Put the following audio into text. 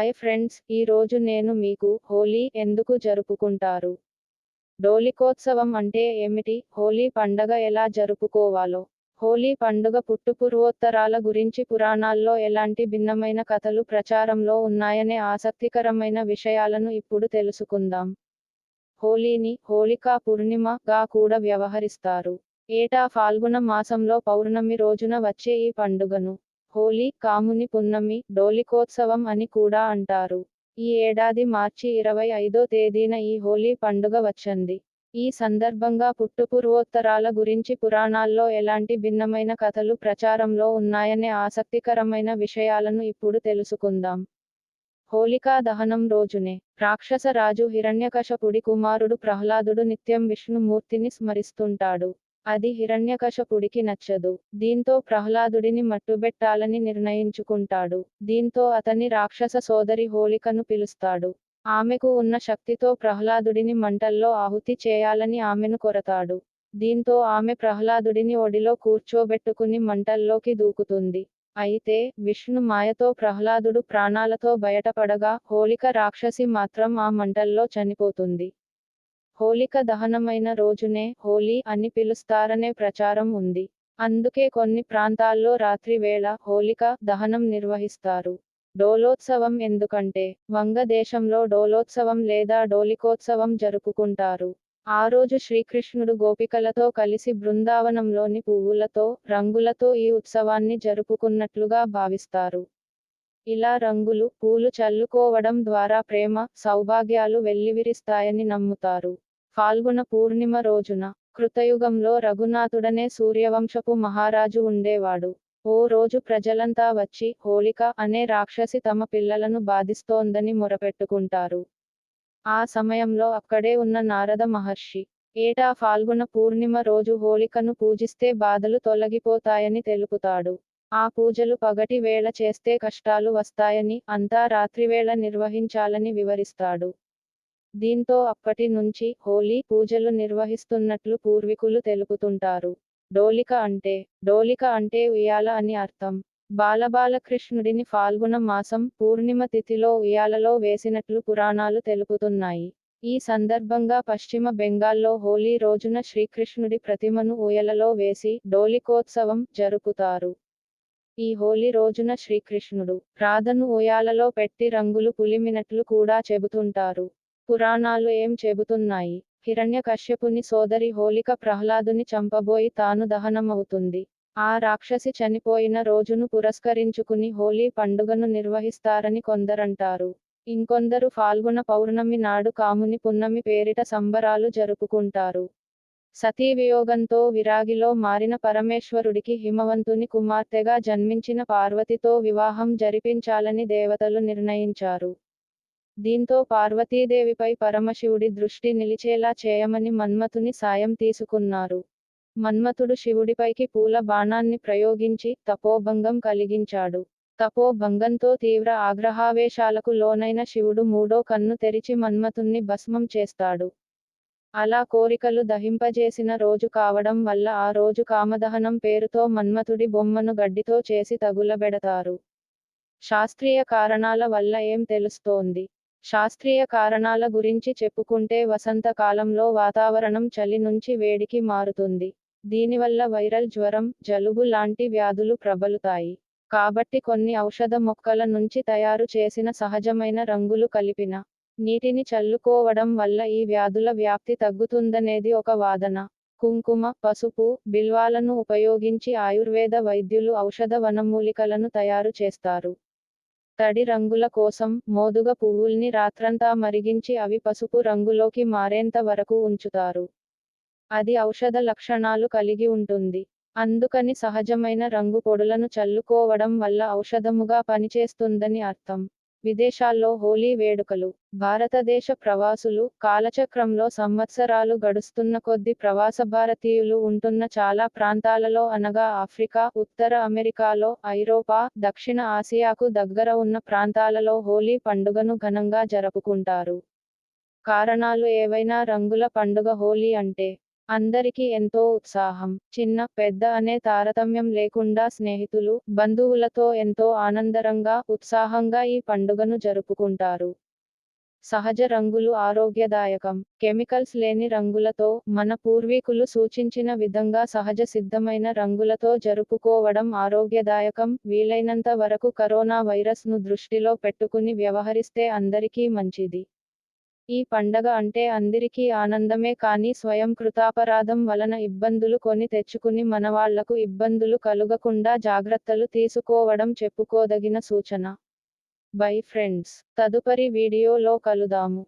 Hi friends ఈ రోజు నేను మీకు హోలీ ఎందుకు జరుపుకుంటారు? డోలికోత్సవం అంటే ఏమిటి? హోలీ పండగ ఎలా జరుపుకోవాలో? హోలీ పండుగ పుట్టుపూర్వోత్తరాల గురించి పురాణాల్లో ఎలాంటి భిన్నమైన కథలు ప్రచారంలో ఉన్నాయనే ఆసక్తికరమైన విషయాలను ఇప్పుడు తెలుసుకుందాం. హోలీని హోళికా పూర్ణిమగా కూడా వ్యవహరిస్తారు. ఏటా ఫాల్గుణ మాసంలో పౌర్ణమి రోజున వచ్చే ఈ పండుగను హోలీ కాముని పున్నమి డోలికోత్సవం అని కూడా అంటారు. ఈ ఏడాది మార్చి ఇరవై ఐదో తేదీన ఈ హోలీ పండుగ వచ్చింది. ఈ సందర్భంగా పుట్టుపూర్వోత్తరాల గురించి పురాణాల్లో ఎలాంటి భిన్నమైన కథలు ప్రచారంలో ఉన్నాయనే ఆసక్తికరమైన విషయాలను ఇప్పుడు తెలుసుకుందాం. హోలికా దహనం రోజునే రాక్షస రాజు హిరణ్యకశపుడి కుమారుడు ప్రహ్లాదుడు నిత్యం విష్ణుమూర్తిని స్మరిస్తుంటాడు. అది హిరణ్యకశపుడికి నచ్చదు. దీంతో ప్రహ్లాదుడిని మట్టుబెట్టాలని నిర్ణయించుకుంటాడు. దీంతో అతని రాక్షస సోదరి హోళికను పిలుస్తాడు. ఆమెకు ఉన్న శక్తితో ప్రహ్లాదుడిని మంటల్లో ఆహుతి చేయాలని ఆమెను కొరతాడు. దీంతో ఆమె ప్రహ్లాదుడిని ఒడిలో కూర్చోబెట్టుకుని మంటల్లోకి దూకుతుంది. అయితే విష్ణు మాయతో ప్రహ్లాదుడు ప్రాణాలతో బయటపడగా హోళిక రాక్షసి మాత్రం ఆ మంటల్లో చనిపోతుంది. హోలిక దహనమైన రోజునే హోలీ అని పిలుస్తారనే ప్రచారం ఉంది. అందుకే కొన్ని ప్రాంతాల్లో రాత్రి వేళ హోలిక దహనం నిర్వహిస్తారు. డోలోత్సవం ఎందుకంటే వంగదేశంలో డోలోత్సవం లేదా డోలికోత్సవం జరుపుకుంటారు. ఆ రోజు శ్రీకృష్ణుడు గోపికలతో కలిసి బృందావనంలోని పువ్వులతో రంగులతో ఈ ఉత్సవాన్ని జరుపుకున్నట్లుగా భావిస్తారు. ఇలా రంగులు పూలు చల్లుకోవడం ద్వారా ప్రేమ సౌభాగ్యాలు వెల్లివిరిస్తాయని నమ్ముతారు. ఫాల్గుణ పూర్ణిమ రోజున కృతయుగంలో రఘునాథుడనే సూర్యవంశపు మహారాజు ఉండేవాడు. ఓ రోజు ప్రజలంతా వచ్చి హోళిక అనే రాక్షసి తమ పిల్లలను బాధిస్తోందని మొరపెట్టుకుంటారు. ఆ సమయంలో అక్కడే ఉన్న నారద మహర్షి ఏటా ఫాల్గుణ పూర్ణిమ రోజు హోళికను పూజిస్తే బాధలు తొలగిపోతాయని తెలుపుతాడు. ఆ పూజలు పగటి వేళ చేస్తే కష్టాలు వస్తాయని అంతా రాత్రివేళ నిర్వహించాలని వివరిస్తాడు. దీంతో అప్పటి నుంచి హోలీ పూజలు నిర్వహిస్తున్నట్లు పూర్వీకులు తెలుపుతుంటారు. డోలిక అంటే డోలిక అంటే ఉయ్యాల అని అర్థం. బాలబాలకృష్ణుడిని ఫాల్గుణ మాసం పూర్ణిమ తిథిలో ఉయ్యాలలో వేసినట్లు పురాణాలు తెలుపుతున్నాయి. ఈ సందర్భంగా పశ్చిమ బెంగాల్లో హోలీ రోజున శ్రీకృష్ణుడి ప్రతిమను ఊయలలో వేసి డోలికోత్సవం జరుపుతారు. ఈ హోలీ రోజున శ్రీకృష్ణుడు రాధను ఉయ్యాలలో పెట్టి రంగులు పులిమినట్లు కూడా చెబుతుంటారు. పురాణాలు ఏం చెబుతున్నాయి? హిరణ్య కశ్యపుని సోదరి హోలిక ప్రహ్లాదుని చంపబోయి తాను దహనమవుతుంది. ఆ రాక్షసి చనిపోయిన రోజును పురస్కరించుకుని హోలీ పండుగను నిర్వహిస్తారని కొందరంటారు. ఇంకొందరు ఫాల్గుణ పౌర్ణమి నాడు కాముని పున్నమి పేరిట సంబరాలు జరుపుకుంటారు. సతీ వియోగంతో విరాగిలో మారిన పరమేశ్వరుడికి హిమవంతుని కుమార్తెగా జన్మించిన పార్వతితో వివాహం జరిపించాలని దేవతలు నిర్ణయించారు. దీంతో పార్వతీదేవిపై పరమశివుడి దృష్టి నిలిచేలా చేయమని మన్మథుని సాయం తీసుకున్నారు. మన్మథుడు శివుడిపైకి పూల బాణాన్ని ప్రయోగించి తపోభంగం కలిగించాడు. తపోభంగంతో తీవ్ర ఆగ్రహావేశాలకు లోనైన శివుడు మూడో కన్ను తెరిచి మన్మథుణ్ణి భస్మం చేస్తాడు. అలా కోరికలు దహింపజేసిన రోజు కావడం వల్ల ఆ రోజు కామదహనం పేరుతో మన్మథుడి బొమ్మను గడ్డితో చేసి తగులబెడతారు. శాస్త్రీయ కారణాల వల్ల ఏం తెలుస్తోంది? శాస్త్రీయ కారణాల గురించి చెప్పుకుంటే వసంతకాలంలో వాతావరణం చలి నుంచి వేడికి మారుతుంది. దీనివల్ల వైరల్ జ్వరం జలుబు లాంటి వ్యాధులు ప్రబలుతాయి. కాబట్టి కొన్ని ఔషధ మొక్కల నుంచి తయారు చేసిన సహజమైన రంగులు కలిపిన నీటిని చల్లుకోవడం వల్ల ఈ వ్యాధుల వ్యాప్తి తగ్గుతుందనేది ఒక వాదన. కుంకుమ పసుపు బిల్వాలను ఉపయోగించి ఆయుర్వేద వైద్యులు ఔషధ వనమూలికలను తయారు చేస్తారు. తడి రంగుల కోసం మోదుగ పువ్వుల్ని రాత్రంతా మరిగించి అవి పసుపు రంగులోకి మారేంత వరకు ఉంచుతారు. అది ఔషధ లక్షణాలు కలిగి ఉంటుంది. అందుకని సహజమైన రంగు పొడులను చల్లుకోవడం వల్ల ఔషధముగా పనిచేస్తుందని అర్థం. విదేశాల్లో హోలీ వేడుకలు భారతదేశ ప్రవాసులు కాలచక్రంలో సంవత్సరాలు గడుస్తున్న కొద్ది ప్రవాస భారతీయులు ఉంటున్న చాలా ప్రాంతాలలో అనగా ఆఫ్రికా ఉత్తర అమెరికాలో ఐరోపా దక్షిణ ఆసియాకు దగ్గర ఉన్న ప్రాంతాలలో హోలీ పండుగను ఘనంగా జరుపుకుంటారు. కారణాలు ఏవైనా రంగుల పండుగ హోలీ అంటే అందరికీ ఎంతో ఉత్సాహం. చిన్న పెద్ద అనే తారతమ్యం లేకుండా స్నేహితులు బంధువులతో ఎంతో ఆనందరంగా ఉత్సాహంగా ఈ పండుగను జరుపుకుంటారు. సహజ రంగులు ఆరోగ్యదాయకం. కెమికల్స్ లేని రంగులతో మన పూర్వీకులు సూచించిన విధంగా సహజ సిద్ధమైన రంగులతో జరుపుకోవడం ఆరోగ్యదాయకం. వీలైనంత వరకు కరోనా వైరస్ను దృష్టిలో పెట్టుకుని వ్యవహరిస్తే అందరికీ మంచిది. ఈ పండగ అంటే అందరికీ ఆనందమే కానీ స్వయం కృతాపరాధం వలన ఇబ్బందులు కొని తెచ్చుకుని మనవాళ్ళకు ఇబ్బందులు కలుగకుండా జాగ్రత్తలు తీసుకోవడం చెప్పుకోదగిన సూచన. బై ఫ్రెండ్స్ తదుపరి వీడియోలో కలుదాము.